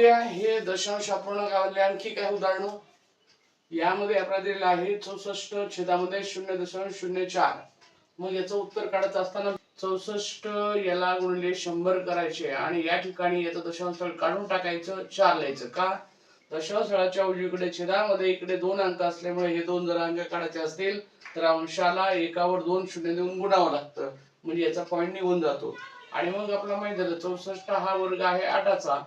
पाहूया. हे दशांश अपूर्ण अपूर्णांकामधले आणखी काही उदाहरणं. यामध्ये आपल्याला दिलेलं आहे चौसष्ट छेदामध्ये शून्य दशांश शून्य चार. मग याचं उत्तर काढत असताना चौसष्ट याला गुणले शंभर करायचे. आणि या ठिकाणी याचं दशांश काढून टाकायचं चार लिहायचं. का? दशांश उजवीकडे छेदामध्ये इकडे दोन अंक असल्यामुळे हे दोन जर अंक काढायचे असतील तर अंशाला एकावर दोन शून्य देऊन गुणावं लागतं. म्हणजे याचा पॉईंट निघून जातो. आणि मग आपल्याला माहीत झालं चौसष्ट हा वर्ग आहे आठाचा.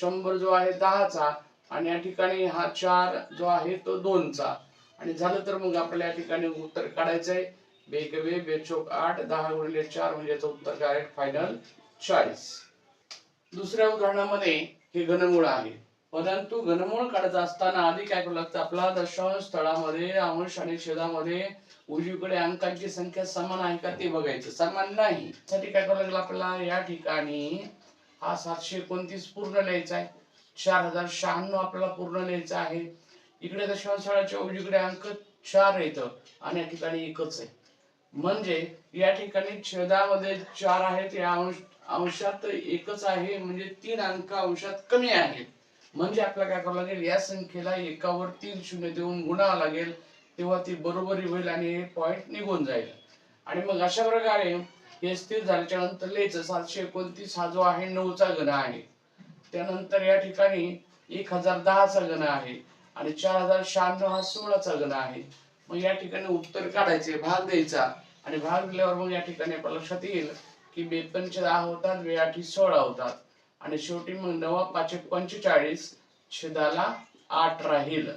शंभर जो आहे दहाचा आणि या ठिकाणी हा चार जो आहे तो दोनचा. आणि झालं तर मग आपल्याला या ठिकाणी उत्तर काढायचंय. बेग बे बेचोक आठ दहा गुणिले चार म्हणजे याचं उत्तर काय फायनल चाळीस. दुसऱ्या उदाहरणामध्ये हे घनमूळ आहे. परंतु घनमूळ काढत असताना आधी काय करावं लागतं आपला? दशांश स्थळामध्ये अंश आणि छेदामध्ये उजवीकडे अंकांची संख्या समान आहे का ते बघायचं. समान नाही. त्यासाठी काय करावं लागेल आपल्याला? या ठिकाणी हा सातशे एकोणतीस पूर्ण लिहायचा आहे. चार हजार शहाण्णव आपल्याला पूर्ण लिहायचा आहे. इकडे दशांश स्थळाच्या उजवीकडे अंक चार येतं आणि या ठिकाणी एकच आहे. म्हणजे या ठिकाणी छेदामध्ये चार आहेत. या अंश अंशात एकच आहे. म्हणजे तीन अंक अंशात कमी आहेत. म्हणजे आपल्याला काय करावं लागेल? या संख्येला एकावर तीन शून्य देऊन गुणावं लागेल. तेव्हा ती बरोबरी होईल आणि हे पॉइंट निघून जाईल. आणि मग अशा प्रकारे हे स्थिर झाल्याच्यानंतर लिहायचं सातशे एकोणतीस हा जो आहे नऊचा गण आहे. त्यानंतर या ठिकाणी एक हजार दहाचा गण आहे आणि चार हजार शहाण्णव हा सोळाचा गण आहे. मग या ठिकाणी उत्तर काढायचे भाग द्यायचा. आणि भाग दिल्यावर मग या ठिकाणी आपल्या लक्षात येईल की बेपंच दहा होतात बेआठी सोळा होतात. आणि शेवटी मग नवा पाचशे पंचेचाळीस छेदाला आठ राहील.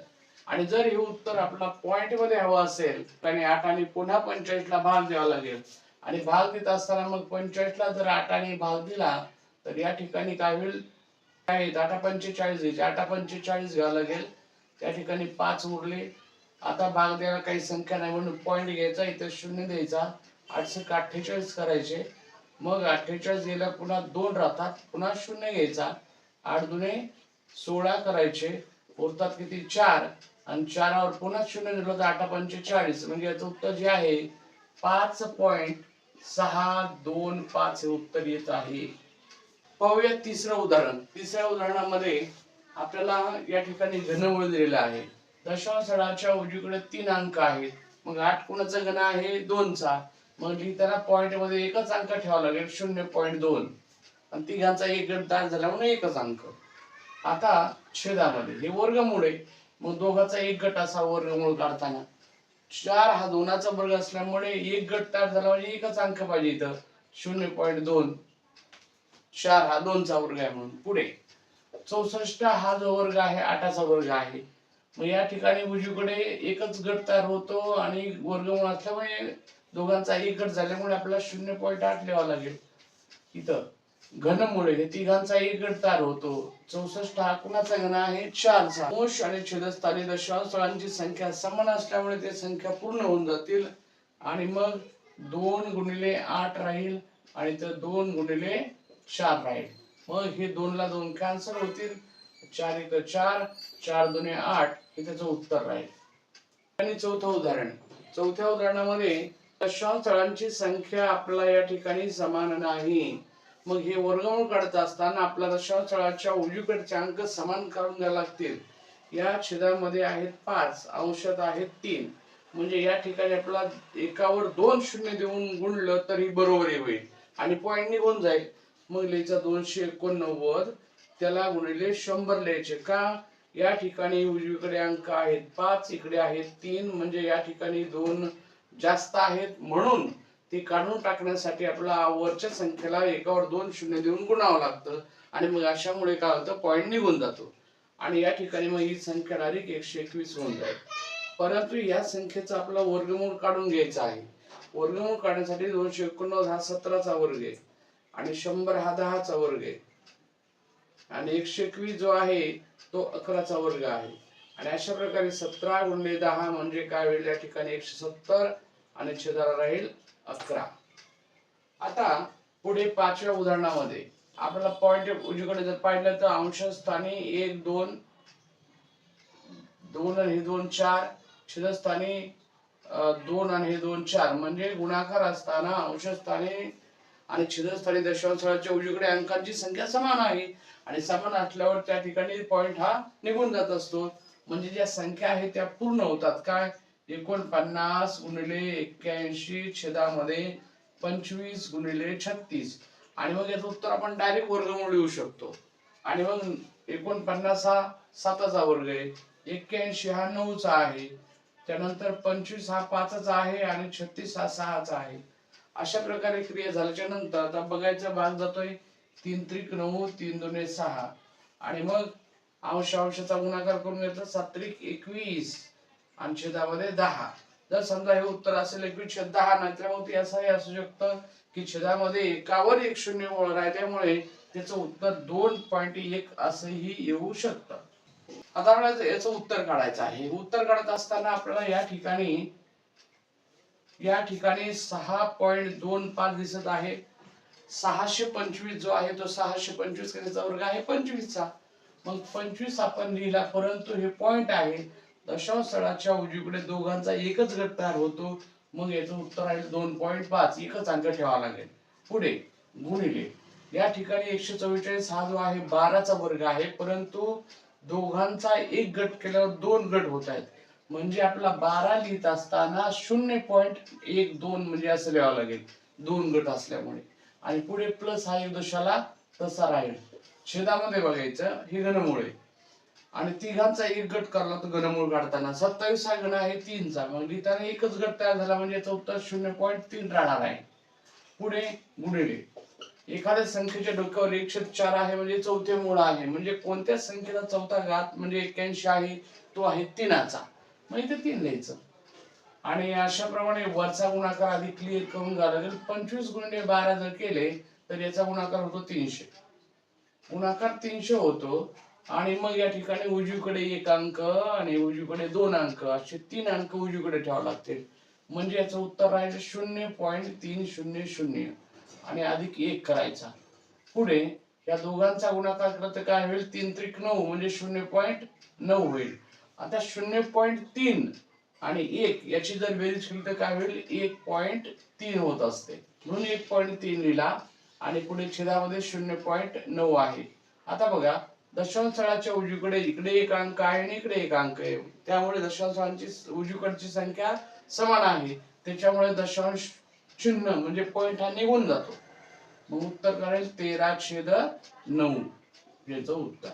आणि जर हे उत्तर आपला पॉइंटमध्ये हवं असेल आणि आठ आणि पुन्हा पंचेचाळीस ला भाग द्यावा लागेल. आणि भाग देत असताना मग पंचेचाळीस ला जर आठाने भाग दिला तर या ठिकाणी काय होईल? काय आहेत? आठा पंचेचाळीस घ्यायचे आठा पंचेचाळीस घ्यावं लागेल त्या ठिकाणी पाच उरले. आता भाग द्यायला काही संख्या नाही म्हणून पॉईंट घ्यायचा इथे शून्य द्यायचा. आठशे अठ्ठेचाळीस करायचे. मग अठ्ठेचाळीस गेला पुन्हा दोन राहतात. पुन्हा शून्य घ्यायचा. आठ दुने सोळा करायचे. उरतात किती? चार. आणि चारावर पुन्हा शून्य दिलं तर आठा पंचेचाळीस. म्हणजे याचं उत्तर जे आहे पाच पॉईंट सहा दोन पाच हे उत्तर येत आहे. पाहूया तिसरं उदाहरण. तिसऱ्या उदाहरणामध्ये आपल्याला या ठिकाणी घनमूळ दिलेला आहे. दशांश उजवीकडे तीन अंक आहेत. मग आठ कोणाचा घन आहे? दोनचा. मग लिहिताना पॉईंटमध्ये एकच अंक ठेवावा लागेल शून्य पॉईंट दोन. आणि तिघांचा एक गट तास झाल्यामुळे एकच अंक. आता छेदामध्ये. हे वर्गमूळ आहे. मग दोघाचा एक गट असा वर्गमूळ काढताना. चार हा दोनाचा वर्ग असल्यामुळे एक गट तयार झाला म्हणजे एकच अंक पाहिजे इथं. शून्य पॉईंट दोन. चार हा दोनचा वर्ग आहे म्हणून. पुढे. चौसष्ट हा जो वर्ग आहे आठाचा वर्ग आहे. मग या ठिकाणी उजवीकडे एकच गट तयार होतो आणि वर्गमूळ असल्यामुळे दोघांचा एक गट झाल्यामुळे आपल्याला शून्य पॉईंट आठ लिहावा लागेल. इथं. घनमुळे हे तिघांचा एक गट होतो. चौसष्ट हा कुणाचा घन आहे? चारचा. अंश आणि छेदस्थानी दशांशांची स्थळांची संख्या समान असल्यामुळे ते संख्या पूर्ण होऊन जातील. आणि मग दोन गुणिले आठ राहील आणि तर दोन गुणिले चार राहील. मग हे दोनला दोन कॅन्सल होतील. चार एक चार चार दोन आठ हे त्याचं उत्तर राहील. आणि चौथं उदाहरण. चौथ्या उदाहरणामध्ये दशांशांची स्थळांची संख्या आपल्याला या ठिकाणी समान नाही. मग हे वर्गमूळ काढत असताना आपल्या दशांश स्थळाच्या उजवीकडचे अंक समान काढून द्यावे लागतील. या छेदामध्ये आहेत पाच अंशात आहेत तीन. म्हणजे या ठिकाणी आपल्याला एकावर दोन शून्य देऊन गुणलं तरी बरोबरी होईल. आणि पॉईंट निघून जाईल. मग लिहायचा दोनशे एकोणनव्वद त्याला गुणिले शंभर लिहायचे का? या ठिकाणी उजवीकडे अंक आहेत पाच इकडे आहेत तीन. म्हणजे या ठिकाणी दोन जास्त आहेत. म्हणून ते काढून टाकण्यासाठी आपल्याला वरच्या संख्येला एकावर दोन शून्य देऊन गुणावं लागतं. आणि मग अशामुळे काय होतं? पॉईंट निघून जातो. आणि या ठिकाणी मग ही संख्या डायरेक्ट एकशे एकवीस होऊन जाईल. परंतु या संख्येचा आपला वर्गमूळ काढून घ्यायचा आहे. वर्गमूळ काढण्यासाठी दोनशे एकोणनव्वद हा सतराचा वर्ग आहे. आणि शंभर हा दहाचा वर्ग आहे. आणि एकशे एकवीस जो आहे तो अकराचा वर्ग आहे. आणि अशा प्रकारे सतरा गुणले दहा म्हणजे काय होईल? या ठिकाणी एकशे सत्तर आणि छेदाला राहील अकरा. आता पुढे पाचव्या उदाहरणामध्ये. आपल्याला पॉइंट उजवीकडे जर पाहिलं तर अंशस्थानी एक दोन दोन आणि हे दोन चार. छेदस्थानी दोन आणि हे दोन चार. म्हणजे गुणाकार असताना अंशस्थानी आणि छेदस्थानी दशांशाच्या उजवीकडे अंकांची संख्या समान आहे. आणि समान असल्यावर त्या ठिकाणी पॉइंट हा निघून जात असतो. म्हणजे ज्या संख्या आहेत त्या पूर्ण होतात. काय? एकोणपन्नास गुणिले एक्क्याऐंशी छेदामध्ये पंचवीस गुणिले छत्तीस. आणि मग याचं उत्तर आपण डायरेक्ट वर्गमूळ लिहू शकतो. आणि मग एकोणपन्नास हा साताचा वर्ग आहे. एक्क्याऐंशी हा नऊचा आहे. त्यानंतर पंचवीस हा पाचचा आहे आणि छत्तीस हा सहाचा आहे. अशा प्रकारे क्रिया झाल्याच्यानंतर आता बघायचा भाग जातोय तीन त्रिक नऊ तीन दोन सहा. आणि मग अंश अंशाचा गुणाकार करून घेतला सात्रिक एकवीस. आणि छेदामध्ये दहा. जर समजा हे उत्तर असेल एकवीस छेद दहा नाही तर मग ते असंही असू शकतं की छेदामध्ये एकावर एक शून्य राहिल्यामुळे त्याचं उत्तर दोन पॉईंट एक असंही येऊ शकतं. आता आपल्याला याचं उत्तर काढायचं आहे. उत्तर काढत असताना आपल्याला या ठिकाणी या ठिकाणी सहा पॉईंट दोन पाच दिसत आहे. सहाशे पंचवीस जो आहे तो सहाशे पंचवीस वर्ग आहे पंचवीसचा. मग पंचवीस आपण लिहिला परंतु हे पॉइंट आहे दशांश स्थळाच्या उजवीकडे दोघांचा एकच गट तयार होतो. मग याचं उत्तर आहे दोन पॉईंट पाच. एकच अंक ठेवावा लागेल. पुढे गुणिले. या ठिकाणी एकशे चव्वेचाळीस हा जो आहे बाराचा वर्ग आहे. परंतु दोघांचा एक गट केल्यावर दोन गट होत आहेत. म्हणजे आपला बारा लिहित असताना शून्य पॉईंट एक दोन म्हणजे असं लिहावं लागेल. दोन गट असल्यामुळे. आणि पुढे प्लस हा एक दशाला तसा राहील. छेदामध्ये बघायचं हे घनमुळे. आहे आणि तिघांचा एक गट करला तो घनमूळ काढताना सत्तावीस हा गण आहे तीनचा. मग लिहिताना एकच गट तयार झाला म्हणजे याचं उत्तर शून्य पॉईंट तीन राहणार आहे. पुढे गुणिले एखाद्या संख्येच्या डोक्यावर एकशे चार आहे म्हणजे चौथे मूळ आहे. म्हणजे कोणत्या संख्येचा चौथा घात म्हणजे एक्क्याऐंशी आहे तो आहे तीनाचा. मग इथे तीन लिहायचं. आणि अशाप्रमाणे वरचा गुणाकार आधी क्लिअर करून घ्यावा लागेल पंचवीस गुणिले बारा जर केले तर याचा गुणाकार होतो तीनशे. गुणाकार तीनशे होतो. आणि मग या ठिकाणी उजवीकडे एक अंक आणि उजवीकडे दोन अंक असे तीन अंक उजवीकडे ठेवावे लागतील. म्हणजे याचं उत्तर राहायचं शून्य पॉईंट तीन शून्य शून्य. आणि अधिक एक करायचा. पुढे या दोघांचा गुणाकार केला तर काय होईल? तीन त्रिक नऊ म्हणजे शून्य पॉईंट नऊ होईल. आता शून्य पॉईंट तीन आणि एक याची जर बेरीज केली तर काय होईल? एक पॉईंट तीन होत असते. म्हणून एक पॉईंट तीन लिहिला आणि पुढे छेदामध्ये शून्य पॉईंट नऊ आहे. आता बघा दशांशळाच्या स्थळाच्या उजवीकडे इकडे एक अंक आहे आणि इकडे एक अंक आहे. त्यामुळे दशांशांची उजवीकडची संख्या समान आहे. त्याच्यामुळे दशांश चिन्ह म्हणजे पॉईंट हा निघून जातो. मग उत्तर करेल तेरा छेद नऊ. याचं उत्तर.